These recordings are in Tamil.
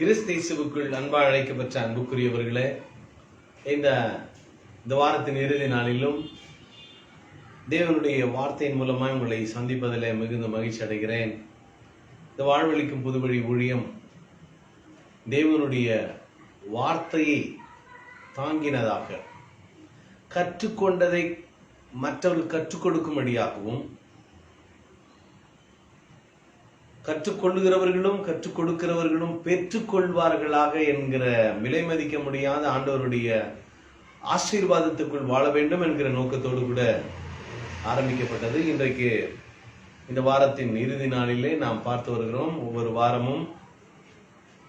கிறிஸ்தேசுவுக்குள் அன்பாக அழைக்கப்பட்ட அன்புக்குரியவர்களே இந்த இந்த வாரத்தின் இறுதி நாளிலும் தேவனுடைய வார்த்தையின் மூலமாக உங்களை சந்திப்பதில் மிகுந்த மகிழ்ச்சி அடைகிறேன். இந்த வாழ்வழிக்கும் புதுவழி ஊழியம் தேவனுடைய வார்த்தையை தாங்கினதாக கற்றுக்கொண்டதை மற்றவர்கள் கற்றுக் கொடுக்கும்படியாகவும் கற்றுக்கொள்ளுகிறவர்களும் கற்றுக் கொடுக்கிறவர்களும் பெற்றுக்கொள்வார்களாக என்கிற விலை மதிக்க முடியாத ஆண்டவருடைய ஆசீர்வாதத்துக்குள் வாழ வேண்டும் என்கிற நோக்கத்தோடு கூட ஆரம்பிக்கப்பட்டது. இன்றைக்கு இந்த வாரத்தின் இறுதி நாளிலே நாம் பார்த்து வருகிறோம். ஒவ்வொரு வாரமும்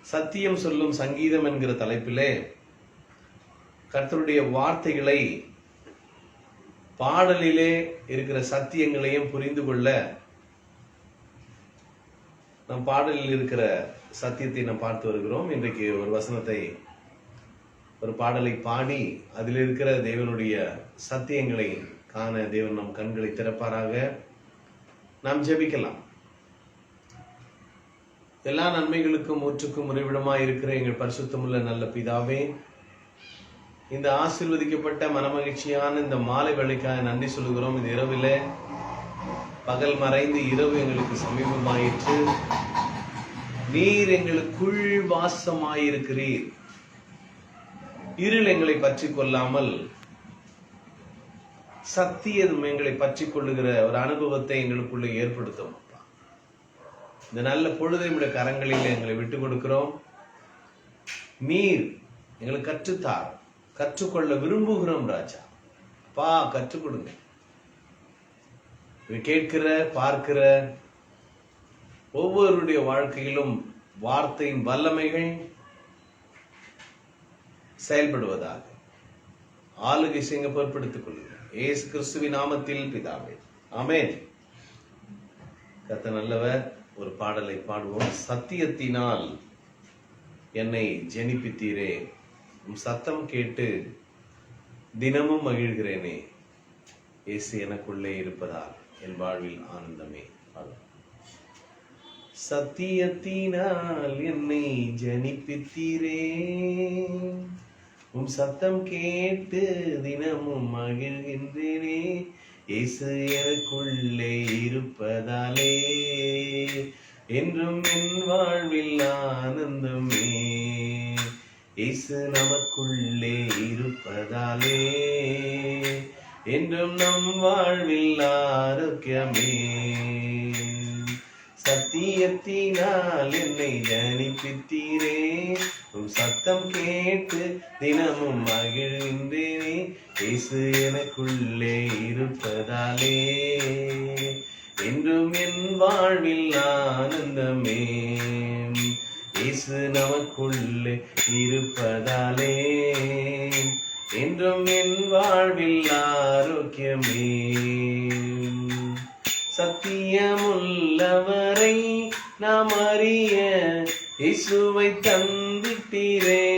சத்தியம் சொல்லும் சங்கீதம் என்கிற தலைப்பிலே கர்த்தருடைய வார்த்தைகளை பாடலிலே இருக்கிற சத்தியங்களையும் புரிந்து கொள்ள நம் பாடலில் இருக்கிற சத்தியத்தை நாம் பார்த்து வருகிறோம். இன்றைக்கு ஒரு வசனத்தை ஒரு பாடலை பாடி அதில் இருக்கிற தேவனுடைய சத்தியங்களை காண தேவன் நம் கண்களை திறப்பாராக. நாம் ஜெபிக்கலாம். எல்லா நன்மைகளுக்கும் ஊற்றுக்கும் உறைவிடமாக இருக்கிற எங்கள் பரிசுத்தமுள்ள நல்ல பிதாவே இந்த ஆசீர்வதிக்கப்பட்ட மனமகிழ்ச்சியான இந்த மாலை வேலைக்காக நன்றி சொல்லுகிறோம். இந்த இரவில் பகல் மறைந்து இரவு எங்களுக்கு சமீபமாயிற்று. நீர் எங்களுக்குள் வாசமாயிருக்கிறீர். இருள் எங்களை பற்றி கொள்ளாமல் சத்தியதும் எங்களை பற்றி கொள்ளுகிற ஒரு அனுபவத்தை எங்களுக்குள்ள ஏற்படுத்தும் அப்பா. இந்த நல்ல பொழுதை உடைய கரங்களில் எங்களை விட்டு கொடுக்கிறோம். நீர் எங்களுக்கு கற்றுத்தார் கற்றுக்கொள்ள விரும்புகிறோம் ராஜா. பா கற்றுக் கொடுங்க. இதை கேட்கிற பார்க்கிற ஒவ்வொருடைய வாழ்க்கையிலும் வார்த்தையின் வல்லமைகள் செயல்படுவதாக ஆளுகை செய்ய பொருட்படுத்திக் கொள்ளுங்கள் ஏசு கிறிஸ்துவின் நாமத்தில் பிதாவே. அமேன் கத்த நல்லவர் ஒரு பாடலை பாடுவோம். சத்தியத்தினால் என்னை ஜெனிப்பித்தீரே. உம் சத்தம் கேட்டு தினமும் மகிழ்கிறேனே. இயேசு எனக்குள்ளே இருப்பதால் என் வாழ்வில் ஆனந்தமே. சத்தியத்தினால் என்னை ஜனிப்பித்தீரே. உம் சத்தம் கேட்டு தினமும் மகிழ்கின்றேனே. இயேசு எனக்குள்ளே இருப்பதாலே. என்றும் என் வாழ்வில் ஆனந்தமே. இயேசு நமக்குள்ளே இருப்பதாலே. என்றும் நம் வாழ்வில் ஆரோக்கியமே. சத்தியத்தினால் என்னை ஜனிப்பித்தீரே. உன் சத்தம் கேட்டு தினமும் மகிழ்கின்றேனே. இயேசு எனக்குள்ளே இருப்பதாலே. என்றும் என் வாழ்வில் ஆனந்தமே. இயேசு நமக்குள்ளே இருப்பதாலே. என்றும் என் வாழ்வில் ஆரோக்கியமே. சத்தியமுள்ளவரை நாம் அறிய இசுவை தந்திட்டீரே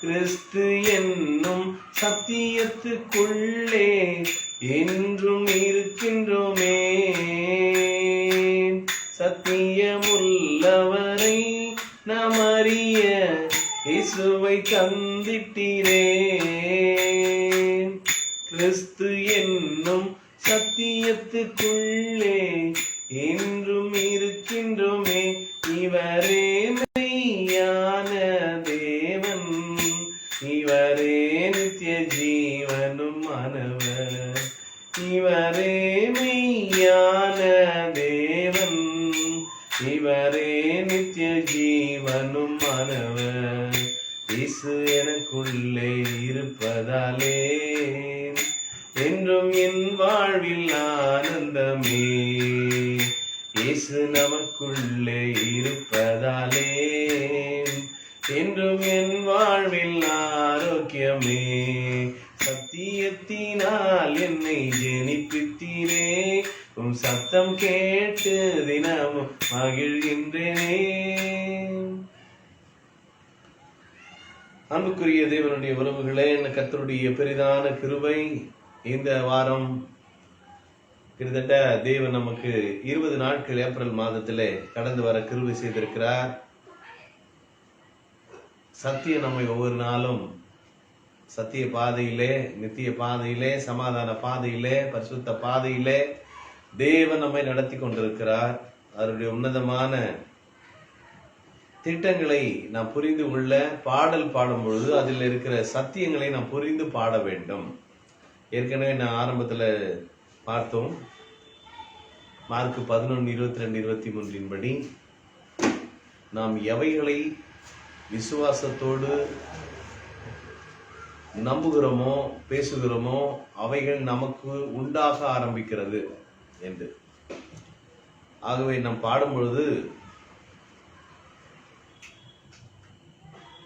கிறிஸ்து என்னும் சத்தியத்துக்குள்ளே என்றும் இருக்கின்றோமே. சத்தியமுள்ளவரை இயேசுவை தந்திட்டீரே கிறிஸ்து என்னும் சத்தியத்துக்குள் சத்தியத்தினால் என்னை ஜெனிப்பித்தீரே. உம் சத்தம் கேட்டு தினமும் மகிழ்கின்றேனே. அன்புக்குரிய தேவனுடைய உறவுகளே கர்த்தருடைய பெரிதான கிருபை இந்த வாரம் கிட்டத்தட்ட தேவன் நமக்கு இருபது நாட்கள் ஏப்ரல் மாதத்திலே கடந்து வர கிருபை செய்திருக்கிறார். சத்தியம் நம்மை ஒவ்வொரு நாளும் சத்திய பாதையிலே நித்திய பாதையிலே சமாதான பாதையிலே பரிசுத்த பாதையிலே தேவன் நம்மை நடத்தி கொண்டிருக்கிறார். அவருடைய உன்னதமான திட்டங்களை நாம் புரிந்து கொள்ள பாடல் பாடும் பொழுது அதில் இருக்கிற சத்தியங்களை நாம் புரிந்து பாட வேண்டும். ஏற்கனவே நான் ஆரம்பத்துல பார்த்தோம். மார்க் பதினொன்று இருபத்தி ரெண்டு இருபத்தி மூன்றின்படி நாம் எவைகளை விசுவாசத்தோடு நம்புகிறோமோ பேசுகிறோமோ அவைகள் நமக்கு உண்டாக ஆரம்பிக்கிறது என்று. ஆகவே நாம் பாடும் பொழுது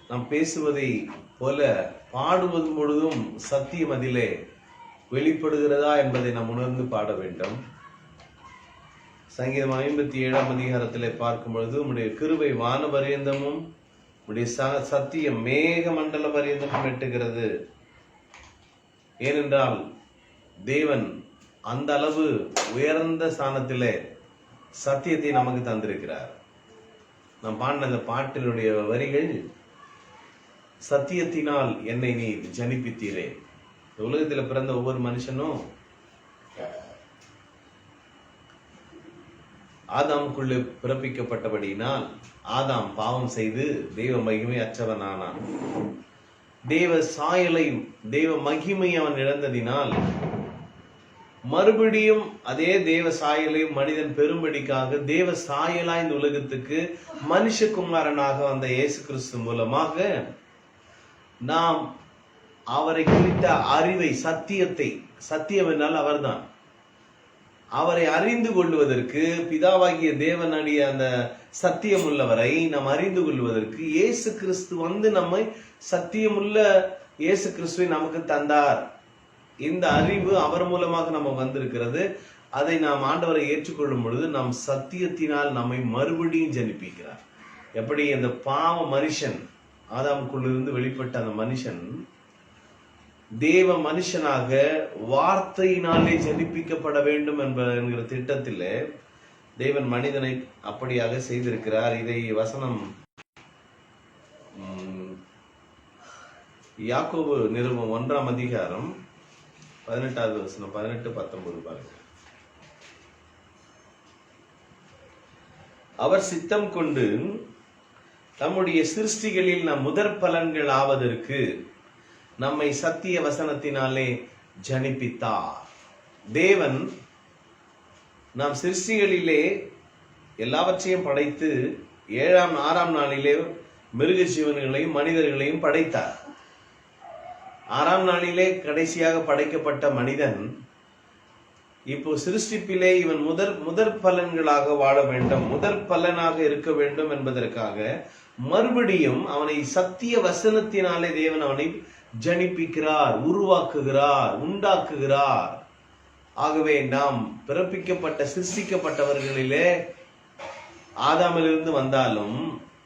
நாம் பேசுவதை போல பாடுவது பொழுதும் சத்தியம் அதிலே வெளிப்படுகிறதா என்பதை நாம் உணர்ந்து பாட வேண்டும். சங்கீதம் ஐம்பத்தி ஏழாம் அதிகாரத்திலே பார்க்கும் பொழுது உம்முடைய கிருவை வானபரியந்தமும் உடைய சத்தியம் மேக மண்டல பரியந்தம் எட்டுகிறது. ஏனென்றால் தேவன் அந்த அளவு உயர்ந்த ஸ்தானத்திலே சத்தியத்தை நமக்கு தந்திருக்கிறார். நாம் பாடின அந்த பாட்டினுடைய வரிகள் சத்தியத்தினால் என்னை நீ ஜனிப்பித்தீரே. இந்த பிறந்த ஒவ்வொரு மனுஷனும் ஆதாமுக்குள்ளே பிறப்பிக்கப்பட்டபடியினால் ஆதாம் பாவம் செய்து தெய்வ மகிமை அற்றவனானான் தேவ சாயலை தெய்வ மகிமை அவன் இழந்ததினால் மறுபடியும் அதே தேவ சாயலை மனிதன் பெரும்படிக்காக தேவ சாயலா இந்த உலகத்துக்கு மனுஷகுமாரனாக வந்த இயேசு கிறிஸ்து மூலமாக நாம் அவரை குறித்த அறிவை சத்தியத்தை சத்தியம் என்னால் அவர்தான். அவரை அறிந்து கொள்வதற்கு பிதாவாகிய தேவனுடைய அந்த சத்தியம் உள்ளவரை நாம் அறிந்து கொள்வதற்கு இயேசு கிறிஸ்து வந்து நம்மை சத்தியமுள்ள இயேசு கிறிஸ்துவை நமக்கு தந்தார். இந்த அறிவு அவர் மூலமாக நம்ம வந்திருக்கிறது. அதை நாம் ஆண்டவரை ஏற்றுக்கொள்ளும் பொழுது நாம் சத்தியத்தினால் நம்மை மறுபடியும் ஜனிப்பிக்கிறார். எப்படி? அந்த பாவ மனுஷன் ஆதாமுக்குள்ளிருந்து வெளிப்பட்ட அந்த மனுஷன் தேவ மனுஷனாக வார்த்தையினாலே ஜனிப்பிக்கப்பட வேண்டும் என்ப என்கிற திட்டத்தில் தேவன் மனிதனை அப்படியாக செய்திருக்கிறார். இதை வசனம் உம், யாக்கோபு நிறுவம் ஒன்றாம் அதிகாரம் பதினெட்டாவது வசனம் பதினெட்டு பத்தொன்பது பாருங்க. அவர் சித்தம் கொண்டு தம்முடைய சிருஷ்டிகளில் நம் முதற் பலன்கள் ஆவதற்கு நம்மை சத்திய வசனத்தினாலே ஜனிப்பித்தார். தேவன் நாம் சிருஷ்டிகளிலே எல்லாவற்றையும் படைத்து ஏழாம் ஆறாம் நாளிலே மிருக ஜீவன்களையும் மனிதர்களையும் படைத்தார். ஆறாம் நாளிலே கடைசியாக படைக்கப்பட்ட மனிதன் இப்போ சிருஷ்டிப்பிலே இவன் முதற் முதற் பலன்களாக வாழ வேண்டும் முதற் பலனாக இருக்க வேண்டும் என்பதற்காக மறுபடியும் அவனை சத்திய வசனத்தினாலே தேவன் அவனை ஜனிப்பிக்கிறார் உருவாக்குகிறார் உண்டாக்குகிறார். ஆகவே நாம் பிறப்பிக்கப்பட்ட சிருஷ்டிக்கப்பட்டவர்களிலே ஆதாமிலிருந்து வந்தாலும்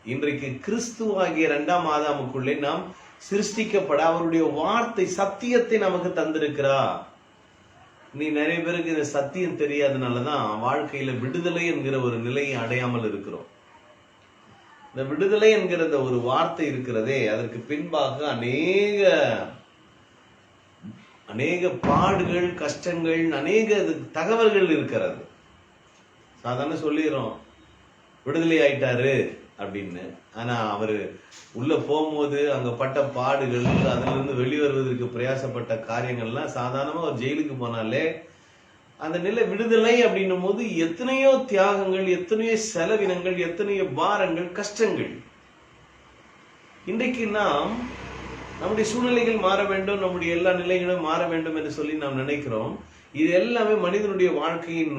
இன்றைக்கு கிறிஸ்து ஆகிய இரண்டாம் ஆதாமுக்குள்ளே நாம் சிருஷ்டிக்கப்பட அவருடைய வார்த்தை சத்தியத்தை நமக்கு தந்திருக்கிறார். நீ நிறைய பேருக்கு இந்த சத்தியம் தெரியாதனாலதான் வாழ்க்கையில விடுதலை என்கிற ஒரு நிலையை அடையாமல் இருக்கிறோம். இந்த விடுதலை என்கிற இந்த ஒரு வார்த்தை இருக்கிறதே அதற்கு பின்பாக அநேக அநேக பாடுகள் கஷ்டங்கள் அநேக தகவல்கள் இருக்கிறது. சாதாரண சொல்லிடுறோம் விடுதலை ஆயிட்டாரு அப்படின்னு. ஆனா அவரு உள்ள போகும்போது அங்க பட்ட பாடுகள் அதுல இருந்து வெளிவருவதற்கு பிரயாசப்பட்ட காரியங்கள்லாம் சாதாரணமா ஒரு ஜெயிலுக்கு போனாலே அந்த நிலை விடுதலை அப்படின்னும் போது எத்தனையோ தியாகங்கள் எத்தனையோ செலவினங்கள் எத்தனையோ பாரங்கள் கஷ்டங்கள். இன்றைக்கு நாம் நம்முடைய சூழ்நிலைகள் மாற வேண்டும் நம்முடைய எல்லா நிலைகளும் மாற வேண்டும் என்று சொல்லி நாம் நினைக்கிறோம். இது எல்லாமே மனிதனுடைய வாழ்க்கையின்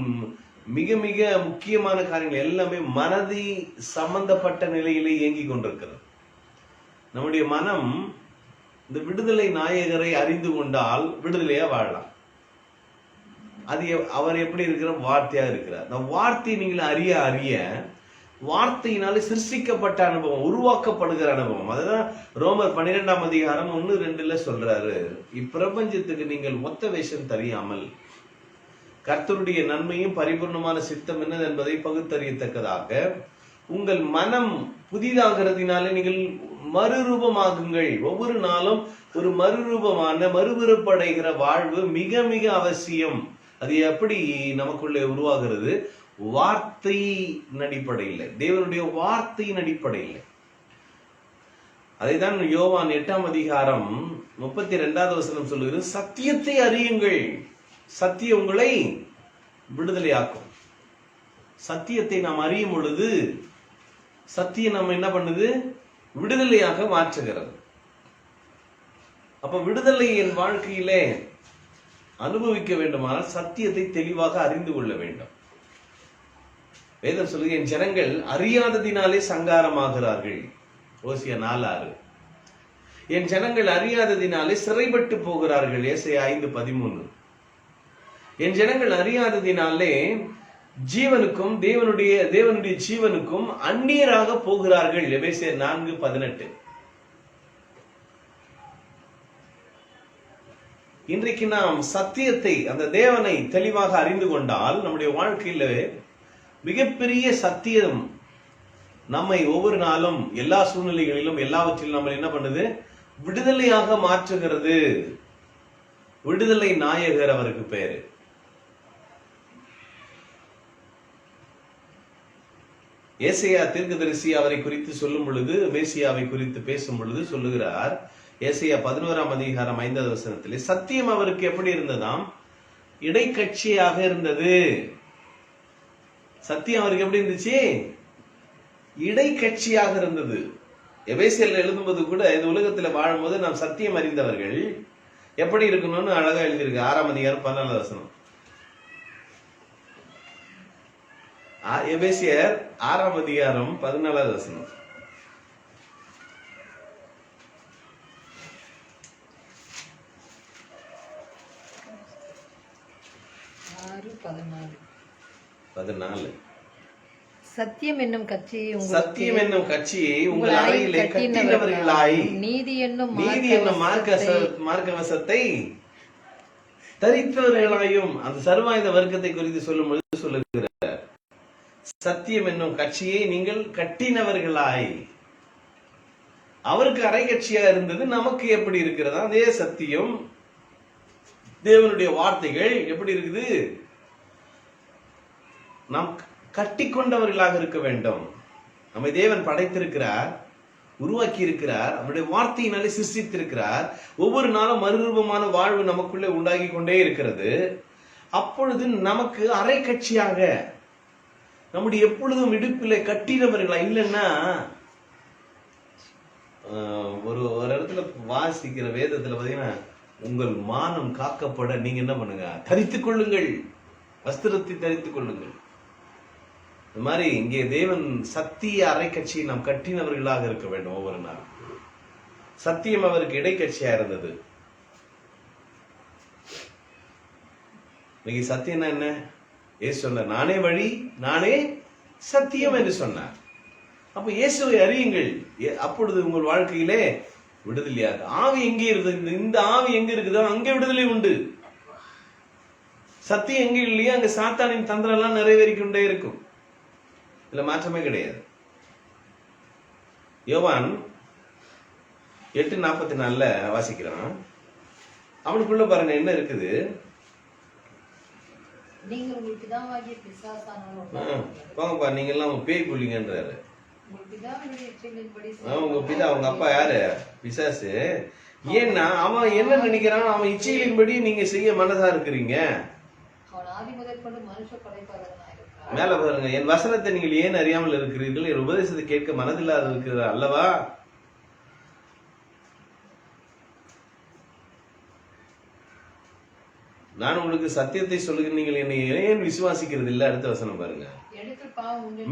மிக மிக முக்கியமான காரியங்கள். எல்லாமே மனதி சம்பந்தப்பட்ட நிலையிலே இயங்கிக் கொண்டிருக்கிறது. நம்முடைய மனம் இந்த விடுதலை நாயகரை அறிந்து கொண்டால் விடுதலையா வாழலாம். அது அவர் எப்படி இருக்கிற வார்த்தையா இருக்கிறார். அந்த வார்த்தையை நீங்கள் அறிய அறிய வார்த்தையினால சிருஷ்டிக்கப்பட்ட அனுபவம் உருவாக்கப்படுகிற அனுபவம். அதுதான் ரோமர் பன்னிரெண்டாம் அதிகாரம் ஒன்னு ரெண்டுல சொல்றாரு. இப்பிரபஞ்சத்துக்கு நீங்கள் மொத்த வேஷம் தெரியாமல் கர்த்தருடைய நன்மையும் பரிபூர்ணமான சித்தம் என்னது என்பதை பகுத்தறியத்தக்கதாக உங்கள் மனம் புதிதாகிறதுனாலே நீங்கள் மறுரூபமாகுங்கள். ஒவ்வொரு நாளும் ஒரு மறுரூபமான மறுபிறப்படைகிற வாழ்வு மிக மிக அவசியம். அது எப்படி நமக்குள்ளே உருவாகிறது? வார்த்தையின் அடிப்படையில் தேவனுடைய வார்த்தையின் அடிப்படையில். அதைதான் யோவான் எட்டாம் அதிகாரம் முப்பத்தி ரெண்டாவது வசனம் சொல்லுகிறது. சத்தியத்தை அறியுங்கள். சத்தியம் உங்களை விடுதலையாக்கும். சத்தியத்தை நாம் அறியும் பொழுது சத்தியம் நம்ம என்ன பண்ணுது? விடுதலையாக மாற்றுகிறது. அப்ப விடுதலை என் வாழ்க்கையிலே அனுபவிக்க வேண்டுமானால் சத்தியத்தை தெளிவாக அறிந்து கொள்ள வேண்டும். வேதம் சொல்லுது என் ஜனங்கள் அறியாததினாலே சங்காரமாகிறார்கள். ஓசிய நாலாறு. என் ஜனங்கள் அறியாததினாலே சிறைப்பட்டு போகிறார்கள். ஏசை ஐந்து பதிமூணு என் ஜனங்கள் அறியாததினாலே ஜீவனுக்கும் தேவனுடைய தேவனுடைய ஜீவனுக்கும் அந்நியராக போகிறார்கள். எபேசியர் நான்கு பதினெட்டு. இன்றைக்கு நாம் சத்தியத்தை அந்த தேவனை தெளிவாக அறிந்து கொண்டால் நம்முடைய வாழ்க்கையில மிகப்பெரிய சத்தியம் நம்மை ஒவ்வொரு நாளும் எல்லா சூழ்நிலைகளிலும் எல்லாவற்றிலும் நம்ம என்ன பண்ணுது? விடுதலையாக மாற்றுகிறது. விடுதலை நாயகர் அவருக்கு பேரு. ஏசையா தீர்க்கதரிசி அவரை குறித்து சொல்லும் பொழுது மேசியாவை குறித்து பேசும் பொழுது சொல்லுகிறார் ஏசையா பதினோராம் அதிகாரம் ஐந்தாவது வசனத்திலே சத்தியம் அவருக்கு எப்படி இருந்ததாம்? இடைக்கட்சியாக இருந்தது. சத்தியம் அவருக்கு எப்படி இருந்துச்சு? இடைக்கட்சியாக இருந்தது. எபேசியல் எழுதும்போது கூட இந்த உலகத்துல வாழும்போது நாம் சத்தியம் அறிந்தவர்கள். எப்படி இருக்கணும்னு அழகா எழுதியிருக்கு ஆறாம் அதிகாரம் பதினாலாவது வசனம். எபேசியர் ஆறாம் அதிகாரம் பதினாலாவது வசனம். பதினாலு. பதினாலு. சத்தியம் என்னும் கட்சியை சத்தியம் என்னும் கட்சியை உங்கள் அறையிலே கட்டினவர்களாய் நீதி என்னும் நீதி என்னும் மார்க்க மார்க்கவசத்தை தரித்தவர்களாயும் அந்த சர்வாயுத வர்க்கத்தை குறித்து சொல்லும் பொழுது சொல்லுகிறார் சத்தியம் என்னும் கட்சியை நீங்கள் கட்டினவர்களாய். அவருக்கு அரை கட்சியா இருந்தது நமக்கு எப்படி இருக்கிறதா? அதே சத்தியம். தேவனுடைய வார்த்தைகள் எப்படி இருக்குது? நாம் கட்டி கொண்டவர்களாக இருக்க வேண்டும். நம்மை தேவன் படைத்திருக்கிறார் உருவாக்கி இருக்கிறார் அவருடைய வார்த்தையினாலே சிருஷ்டித்திருக்கிறார். ஒவ்வொரு நாளும் மறுரூபமான வாழ்வு நமக்குள்ளே உண்டாகி கொண்டே இருக்கிறது. அப்பொழுது நமக்கு அரை கட்சியாக நம்முடைய எப்பொழுதும் இடுப்பிலே கட்டினவர்களா இல்லைன்னா ஒரு ஒரு இடத்துல வாசிக்கிற வேதத்துல பாத்தீங்கன்னா உங்கள் மானம் காக்கப்பட நீங்க என்ன பண்ணுங்க? தரித்துக் கொள்ளுங்கள். வஸ்திரத்தை தரித்துக் கொள்ளுங்கள். இந்த மாதிரி இங்கே தேவன் சத்திய அரைக்கட்சியை நாம் கட்டினவர்களாக இருக்க வேண்டும் ஒவ்வொரு நாள் சத்தியம் அவருக்கு இடைக்கட்சியா இருந்தது. இன்னைக்கு சத்தியம்னா என்ன? ஏசு சொன்னார் நானே வழி நானே சத்தியம் என்று சொன்னார். அப்ப இயேசுவை அறியுங்கள். ஏ- அப்பொழுது உங்கள் வாழ்க்கையிலே விடுதலையாக ஆவி எங்கே இருக்குது? இந்த- ஆவி எங்க இருக்குதோ அங்கே விடுதலை உண்டு. சத்தியம் எங்க இல்லையோ அங்க சாத்தானின் தந்திரம் எல்லாம் நிறைவேறிக்கொண்டே இருக்கும். இதுல மாற்றமே கிடையாது. யோவான் எட்டு நாற்பத்தி நாலுல வாசிக்கிறான். அவனுக்குள்ள பாருங்க என்ன இருக்குது? போங்கப்பா நீங்க எல்லாம் பேய் புள்ளிங்கன்றாரு. உங்க பிதா உங்க அப்பா யாரு? பிசாசு. ஏன்னா அவன் என்ன நினைக்கிறான் அவன் இச்சைகளின்படி நீங்க செய்ய மனதா இருக்கிறீங்க. மேல பாருங்க என் வசனத்தை நீங்கள் ஏன் அறியாமல் இருக்கிறீர்கள்? என் உபதேசத்தை கேட்க மனதில்லாத இருக்கிறது அல்லவா? நான் உங்களுக்கு சத்தியத்தை சொல்லுகிறேன். நீங்கள் என்னை ஏன் விசுவாசிக்கிறது இல்ல? அடுத்த வசனம் பாருங்க.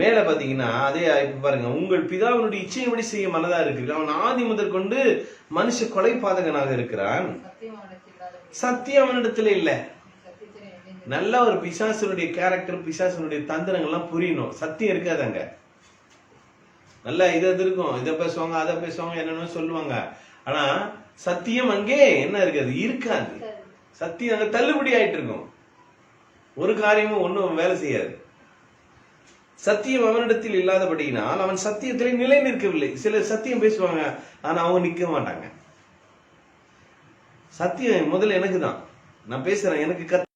மேல பாத்தீங்கன்னா அதே இப்ப பாருங்க உங்கள் பிதாவினுடைய இச்சையின்படி செய்ய மனதா இருக்கு அவன் ஆதி முதற் கொண்டு மனுஷ கொலை பாதகனாக இருக்கிறான் சத்தியம் அவனிடத்தில் இல்ல. நல்ல ஒரு பிசாசனுடைய கேரக்டர் பிசாசனுடைய தந்திரங்கள்லாம் புரியணும். சத்தியம் இருக்காது அங்க. நல்லா இது அது இருக்கும். இதை பேசுவாங்க அதை பேசுவாங்க என்னென்னு சொல்லுவாங்க. ஆனா சத்தியம் அங்கே என்ன இருக்காது? இருக்காது. சத்தியம் அங்க தள்ளுபடி ஆயிட்டு இருக்கும். ஒரு காரியமும் ஒன்றும் வேலை செய்யாது. சத்தியம் அவனிடத்தில் இல்லாதபடியினால் அவன் சத்தியத்திலே நிலை நிற்கவில்லை. சிலர் சத்தியம் பேசுவாங்க ஆனா அவங்க நிற்க மாட்டாங்க. சத்தியம் முதல்ல எனக்கு தான். நான் பேசுறேன் எனக்கு கத்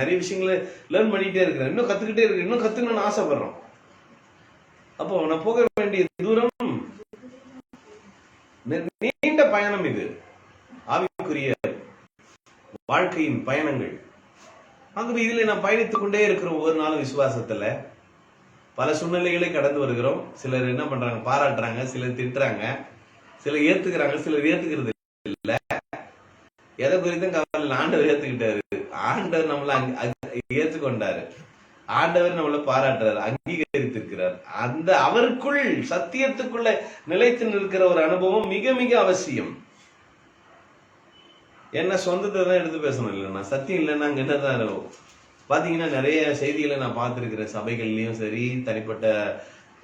நிறைய விஷயங்களை லேர்ன் பண்ணிகிட்டே இருக்கிறேன். இன்னும் கத்துக்கிட்டே இருக்கேன். இன்னும் கத்துக்கணும்னு ஆசைப்படுறோம். அப்போ நான் போக வேண்டிய தூரம் நீண்ட பயணம் இது. ஆவிக்குரிய வாழ்க்கையின் பயணங்கள். ஆகவே இதில் நான் பயணித்துக் கொண்டே இருக்கிறோம் ஒவ்வொரு நாளும் விசுவாசத்துல பல சூழ்நிலைகளை கடந்து வருகிறோம். சிலர் என்ன பண்றாங்க? பாராட்டுறாங்க சிலர் திட்டுறாங்க சிலர் ஏத்துக்கிறாங்க சிலர் ஏத்துக்கிறது இல்ல. எதை குறித்தும் கவலை இல்ல. ஆண்டவர் ஏத்துக்கிட்டாரு. ஆண்டவர் நம்மளை ஏற்றுக்கொண்டாரு. ஆண்டவர் நம்மளை பாராட்டுறாரு அங்கீகரித்திருக்கிறார். அந்த அவருக்குள் சத்தியத்துக்குள்ள நிலைத்து நிற்கிற ஒரு அனுபவம் மிக மிக அவசியம். என்ன சொந்தத்தை தான் எடுத்து பேசணும் இல்லைன்னா. சத்தியம் இல்லைன்னா அங்க என்னதான் இருக்கும்? பாத்தீங்கன்னா நிறைய செய்திகளை நான் பார்த்துருக்கிறேன் சபைகள்லயும் சரி தனிப்பட்ட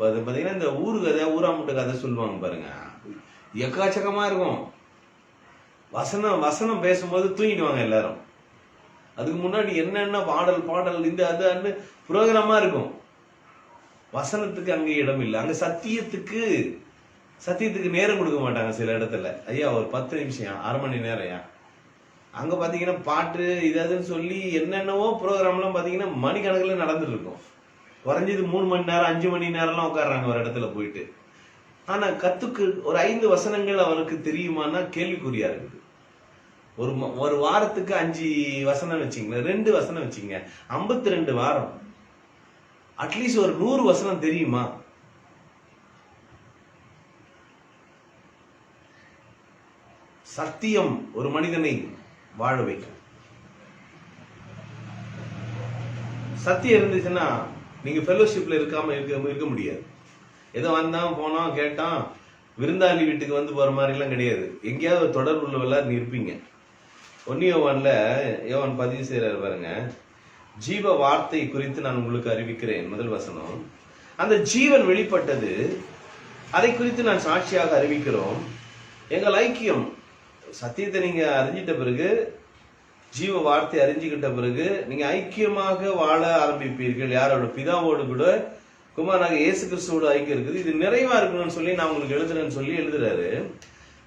அது பாத்தீங்கன்னா இந்த ஊரு கதை ஊராமுட்டு கதை சொல்லுவாங்க பாருங்க. எக்காச்சக்கமா இருக்கும். வசனம் வசனம் பேசும்போது தூங்கிடுவாங்க எல்லாரும். அதுக்கு முன்னாடி என்னென்ன பாடல் பாடல் இந்த அது அன்னு புரோகிராமா இருக்கும். வசனத்துக்கு அங்கே இடம் இல்லை. அங்கே சத்தியத்துக்கு சத்தியத்துக்கு நேரம் கொடுக்க மாட்டாங்க சில இடத்துல. ஐயா ஒரு பத்து நிமிஷம் அரை மணி நேரம்யா அங்க பாத்தீங்கன்னா பாட்டு இது அதுன்னு சொல்லி என்னென்னவோ ப்ரோக்ராம்லாம் பாத்தீங்கன்னா மணிக்கணக்கில் நடந்துட்டு இருக்கும் குறைஞ்சது மூணு மணி நேரம் அஞ்சு மணி நேரம்லாம் உட்காடுறாங்க ஒரு இடத்துல போயிட்டு. ஆனா கத்துக்கு ஒரு ஐந்து வசனங்கள் அவருக்கு தெரியுமான்னா கேள்விக்குறியா இருக்குது. ஒரு ஒரு வாரத்துக்கு அஞ்சு வசனம் வச்சுங்க ரெண்டு வசனம் வச்சுங்க. ஐம்பத்தி ரெண்டு வாரம். அட்லீஸ்ட் ஒரு நூறு வசனம் தெரியுமா? சத்தியம் ஒரு மனிதனை வாழ வைக்கும். சத்தியம் இருந்துச்சுன்னா நீங்க ஃபெலோஷிப்ல இருக்காம இருக்க இருக்க முடியாது. ஏதோ வந்தான் போனோம் கேட்டான் விருந்தாளி வீட்டுக்கு வந்து போற மாதிரி எல்லாம் கிடையாது. எங்கேயாவது ஒரு தொடர்பு உள்ளவெல்லாம் நீ இருப்பீங்க. ஒன்னு யோவான்ல யோவான் பதிவு செய்யறாரு பாருங்க. ஜீவ வார்த்தை குறித்து நான் உங்களுக்கு அறிவிக்கிறேன் முதல் வசனம். அந்த ஜீவன் வெளிப்பட்டது அதை குறித்து நான் சாட்சியாக அறிவிக்கிறோம். எங்கள் ஐக்கியம் சத்தியத்தை நீங்க அறிஞ்சிட்ட பிறகு ஜீவ வார்த்தை அறிஞ்சுக்கிட்ட பிறகு நீங்க ஐக்கியமாக வாழ ஆரம்பிப்பீர்கள். யாரோட? பிதாவோடு கூட குமாராக இயேசு கிறிஸ்துவோட ஐக்கியம் இருக்குது. இது நிறைவா இருக்கணும்னு சொல்லி நான் உங்களுக்கு எழுதுறேன்னு சொல்லி எழுதுறாரு.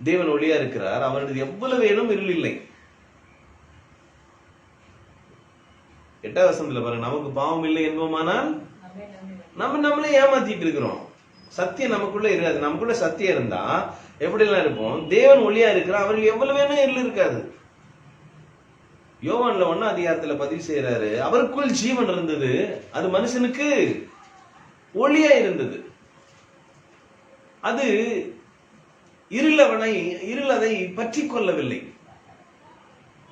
தேவன் ஒளியா இருக்கிறார். அவரது எவ்வளவு வேணும் இருள் இல்லை எட்டாவது வசனத்துல பாருங்க நமக்கு பாவம் இல்லை என்போமானால் நம்ம நம்மளே ஏமாத்திட்டு இருக்கிறோம். சத்தியம் நமக்குள்ள இருக்காது. நமக்குள்ள சத்தியம் இருந்தா எப்படிலாம் இருப்போம்? தேவன் ஒளியா இருக்கிற அவருக்கு எவ்வளவு வேணும் இருள் இருக்காது. யோவான்ல ஒன்னா அதிகாரத்துல பதிவு செய்யறாரு அவருக்குள் ஜீவன் இருந்தது அது மனுஷனுக்கு ஒளியா இருந்தது. அது இருளவனை இருள் அதை பற்றி கொள்ளவில்லை.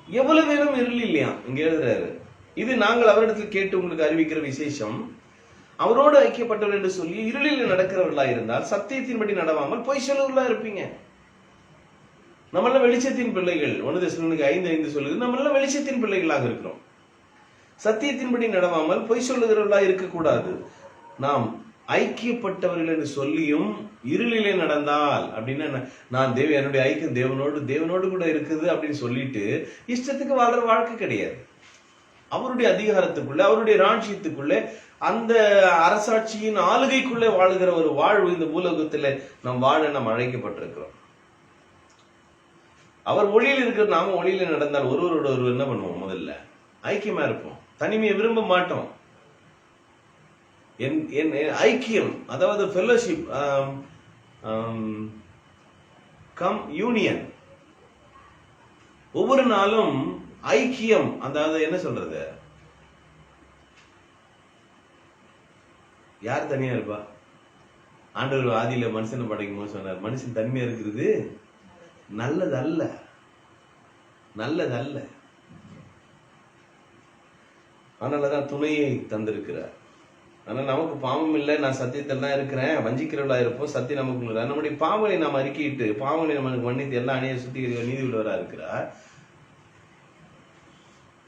எவ்வளவு வேணும் இருள் இல்லையா இங்க எழுதுறாரு இது நாங்கள் அவரிடத்தில் கேட்டு உங்களுக்கு அறிவிக்கிற விசேஷம். அவரோடு ஐக்கியப்பட்டவர் என்று சொல்லி இருளில் நடக்கிறவர்களா இருந்தால் சத்தியத்தின்படி நடவாமல் பொய் சொல்லுவர்களா இருப்பீங்க. நம்மள வெளிச்சத்தின் பிள்ளைகள். ஒன்று தசனுக்கு ஐந்து ஐந்து சொல்லுது. நம்மள வெளிச்சத்தின் பிள்ளைகளாக இருக்கிறோம். சத்தியத்தின்படி நடவாமல் பொய் சொல்லுகிறவர்களா இருக்கக்கூடாது. நாம் ஐக்கியப்பட்டவர்கள் என்று சொல்லியும் இருளிலே நடந்தால் அப்படின்னா நான் தேவ என்னுடைய ஐக்கியம் தேவனோடு தேவனோடு கூட இருக்குது அப்படின்னு சொல்லிட்டு இஷ்டத்துக்கு வாழ்ற வாழ்க்கை கிடையாது. அவருடைய அதிகாரத்துக்குள்ளே அவருடைய ராஜ்யத்துக்குள்ளே அந்த அரசாட்சியின் ஆளுகைக்குள்ளே வாழுகிற ஒரு வாழ்வு இந்த பூலோகத்தில் நாம் வாழ நாம் அழைக்கப்பட்டிருக்கிறோம். அவர் ஒளியில் இருக்கிற நாம ஒளியில நடந்தால் ஒருவரோட ஒருவர் என்ன பண்ணுவோம்? முதல்ல ஐக்கியமா இருப்போம். தனிமையை விரும்ப மாட்டோம். என் என் என் ஐக்கியம் அதாவது ஃபெல்லோஷிப் கம் யூனியன் ஒவ்வொரு நாளும் ஐக்கியம். அதாவது என்ன சொல்றது? யார் தனியா இருப்பா? ஆண்டவர் ஆதியில மனுஷனை படைக்கும் போது சொன்னார் மனுஷன் தனிமையா இருக்கிறது நல்லது அல்ல நல்லது அல்ல அதனாலதான் துணையை தந்திருக்கிறார். ஆனா நமக்கு பாவம் இல்லை நான் சத்தியத்தில் தான் இருக்கிறேன் வஞ்சிக்கிறவளா இருப்போம் சத்தியம் நமக்கு நம்முடைய பாவங்களை நாம் அறிக்கையிட்டு பாவங்களை நமக்கு மன்னித்து எல்லா அணியை சுத்தி நீதி உள்ளவராக இருக்கிறார்.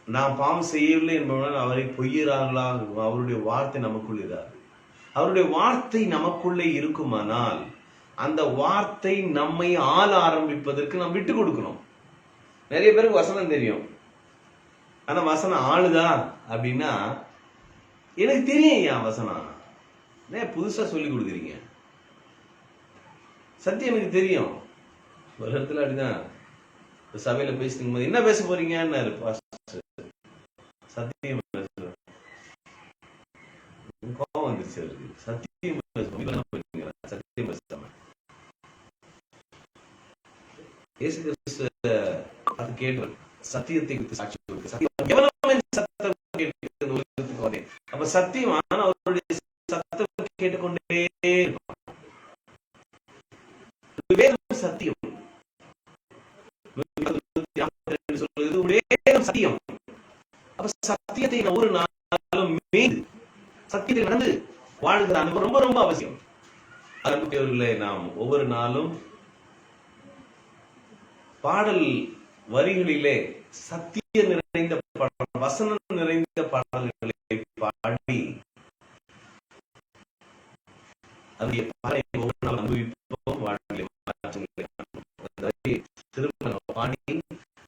நாம் பாவம் செய்யவில்லை என்பவனால் அவரை பொய்யிறார்களா? அவருடைய வார்த்தை நமக்குள் இதாது அவருடைய வார்த்தை நமக்குள்ளே இருக்குமானால் அந்த வார்த்தை நம்மை ஆள ஆரம்பிப்பதற்கு நாம் விட்டு கொடுக்கணும். நிறைய பேருக்கு வசனம் தெரியும். ஆனா வசனம் ஆளுதா? அப்படின்னா எனக்கு தெரியும் ஏன் வசனம் ஏன் புதுசா சொல்லி கொடுக்குறீங்க. சத்தியம் எனக்கு தெரியும். ஒரு இடத்துல அப்படிதான். சபையில பேசிட்டு என்ன பேச போறீங்கன்னு. சத்தியம் கோபம் வந்துருச்சு அவருக்கு. சத்தியம் சத்தியம் இயேசு கிறிஸ்து அது கேட்டு சத்தியத்தை குறித்து சாட்சி கொடுத்து சத்தியம் எவனும் சத்தம் கேட்டு உலகத்துக்கு வந்தேன். அப்ப சத்தியமான அவருடைய சத்தம் கேட்டுக்கொண்டே இருப்பான். வேதம் சத்தியம் சொல்றது வேதம் சத்தியம் அப்ப சத்தியத்தை நான் ஒரு நாளும் மீது சத்தியத்தை நடந்து வாழ்கிற அனுபவம் ரொம்ப ரொம்ப அவசியம். அன்புடையவர்களே நாம் ஒவ்வொரு நாளும் பாடல் வரிகளிலே சத்திய நிறைந்த பாடல் வசனம் நிறைந்த பாடல்களை பாடி அதனுடைய பாடலை ஒவ்வொரு நாளும் அனுபவிப்போம் வாழ்விலே மாற்றங்களை காண்போம். அந்த வரியை திரும்ப நம்ம பாடி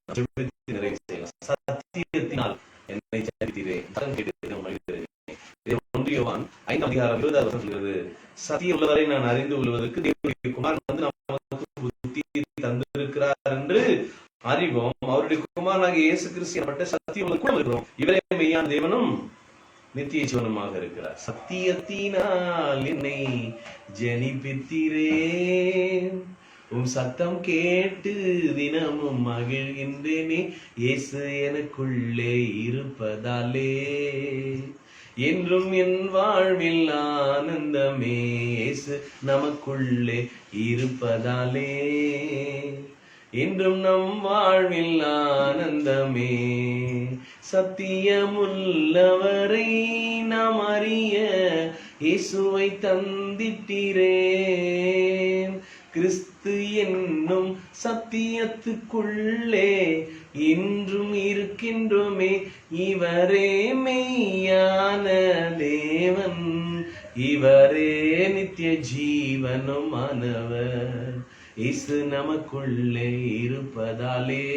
ஜெபித்து நிறைவு செய்யலாம் சத்தியத்தினால் என்னை சரித்தீரே தரம் கேட்டு மகிழ்கிறேன் இது ஒன்று யோவான் ஐந்தாம் அதிகாரம் இருபதாவது வசனம் சொல்கிறது சத்தியம் உள்ளவரை நான் அறிந்து கொள்வதற்கு தேவனுடைய குமாரன் வந்து நமக்கு புத்தி தந்திருக்கிறார் என்று அறிவோம். அவருடைய குமாரனாக இயேசு கிறிஸ்து எனப்பட்ட சத்தியம் கூட இருக்கிறோம். இவரே மெய்யான தேவனும் நித்திய ஜீவனமாக இருக்கிறார். சத்தியத்தினால் என்னை ஜனிப்பித்தீரே உம் சத்தம் கேட்டு தினமும் மகிழ்கின்றேனே. இயேசு எனக்குள்ளே இருப்பதாலே. என்றும் என் வாழ்வில் ஆனந்தமே இயேசு நமக்குள்ளே இருப்பதாலே. என்றும் நம் வாழ்வில் ஆனந்தமே சத்தியமுள்ளவரை நாம் அறிய இயேசுவை தந்திட்டிரேன் கிறிஸ்து என்னும் சத்தியத்துக்குள்ளே இன்றும் இருக்கின்றோமே இவரே மெய்யான தேவன். இவரே நித்திய ஜீவனும் ஆனவர் இசு நமக்குள்ளே இருப்பதாலே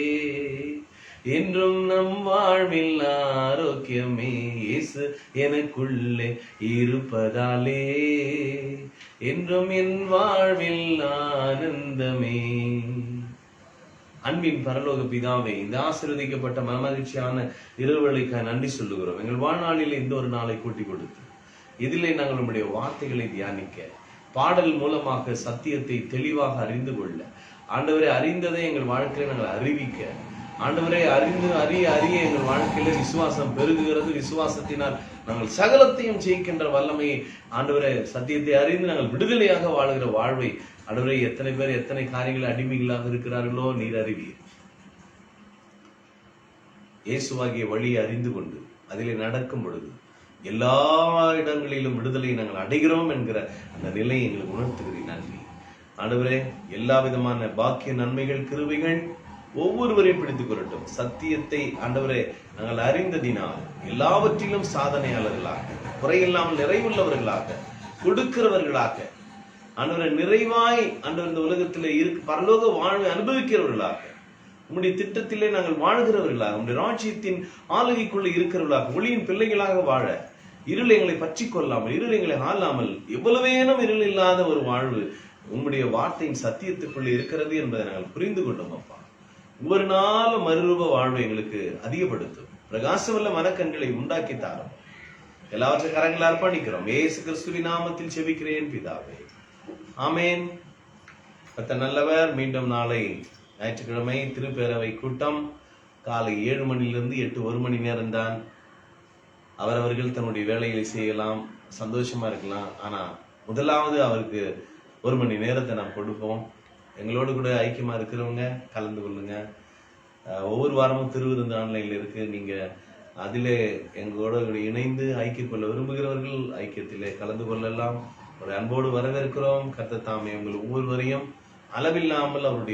என்றும் நம் வாழ்வில் ஆரோக்கியமே இயேசு எனக்குள்ளே இருப்பதாலே என்றும் என் வாழ்வில் ஆனந்தமே. அன்பின் பரலோக பிதாவே இந்த ஆசிர்வதிக்கப்பட்ட மனமகிழ்ச்சியான இருவர்களுக்காக நன்றி சொல்லுகிறோம். எங்கள் வாழ்நாளில் இந்த ஒரு நாளை கூட்டி கொடுத்து இதிலே நாங்கள் நம்முடைய வார்த்தைகளை தியானிக்க பாடல் மூலமாக சத்தியத்தை தெளிவாக அறிந்து கொள்ள ஆண்டவரை அறிந்ததை எங்கள் வாழ்க்கையில நாங்கள் அறிவிக்க ஆண்டவரை அறிந்து அறிய அறிய எங்கள் வாழ்க்கையில விசுவாசம் பெருகுகிறது. விசுவாசத்தினால் நாங்கள் சகலத்தையும் ஜெயிக்கின்ற வல்லமையை ஆண்டவரை சத்தியத்தை அறிந்து நாங்கள் விடுதலையாக வாழுகிற வாழ்வை ஆண்டவரை எத்தனை பேர் எத்தனை காரியங்கள் அடிமைகளாக இருக்கிறார்களோ நீர் அறிவியர் இயேசுவாகிய வழியை அறிந்து கொண்டு அதிலே நடக்கும் பொழுது எல்லா இடங்களிலும் விடுதலையை நாங்கள் அடைகிறோம் என்கிற அந்த நிலையை எங்களுக்கு உணர்த்துகிறேன் நன்றி. ஆண்டவரே எல்லா விதமான பாக்கிய நன்மைகள் கிருவைகள் ஒவ்வொருவரையும் பிடித்துக் கொள்ளட்டும். சத்தியத்தை ஆண்டவரே நாங்கள் அறிந்ததினால் எல்லாவற்றிலும் சாதனையாளர்களாக குறையில்லாமல் நிறைவுள்ளவர்களாக கொடுக்கிறவர்களாக ஆண்டவரை நிறைவாய் ஆண்டவர் இந்த உலகத்திலே இருக்கு பரலோக வாழ்வை அனுபவிக்கிறவர்களாக உம்முடைய திட்டத்திலே நாங்கள் வாழ்கிறவர்களாக உம்முடைய ராஜ்யத்தின் ஆளுகைக்குள்ளே இருக்கிறவர்களாக ஒளியின் பிள்ளைகளாக வாழ இருள் எங்களை பற்றி கொள்ளாமல் இருள் எங்களை ஆளாமல் எவ்வளவேனும் இருள் இல்லாத ஒரு வாழ்வு உம்முடைய வார்த்தையின் சத்தியத்துக்குள்ளே இருக்கிறது என்பதை நாங்கள் புரிந்து கொண்டோம் அப்பா. ஒரு நாள் மறுரூப வாழ்வு எங்களுக்கு அதிகப்படுத்தும். பிரகாசமுள்ள மனக்கண்களை உண்டாக்கி தாரும். எல்லாவற்றையும் கரங்களை அர்ப்பணிக்கிறோம். ஏசு கிறிஸ்துவின் நாமத்தில் செபிக்கிறேன் பிதாவே. ஆமேன். பத்த நல்லவர். மீண்டும் நாளை ஞாயிற்றுக்கிழமை திருப்பேரவை கூட்டம். காலை ஏழு மணிலிருந்து எட்டு ஒரு மணி நேரம்தான். அவரவர்கள் தன்னுடைய வேலைகளை செய்யலாம். சந்தோஷமா இருக்கலாம். ஆனா முதலாவது அவருக்கு ஒரு மணி நேரத்தை நாம் கொடுப்போம். எங்களோடு கூட ஐக்கியமாக இருக்கிறவங்க கலந்து கொள்ளுங்க. ஒவ்வொரு வாரமும் திருவிருந்து ஆன்லைனில் இருக்கு. நீங்கள் அதிலே எங்களோட இணைந்து ஐக்கிய கொள்ள விரும்புகிறவர்கள் ஐக்கியத்திலே கலந்து கொள்ளலாம். ஒரு அன்போடு வரவேற்கிறோம். கத்த தாமே உங்கள் ஒவ்வொருவரையும் அளவில்லாமல் அவருடைய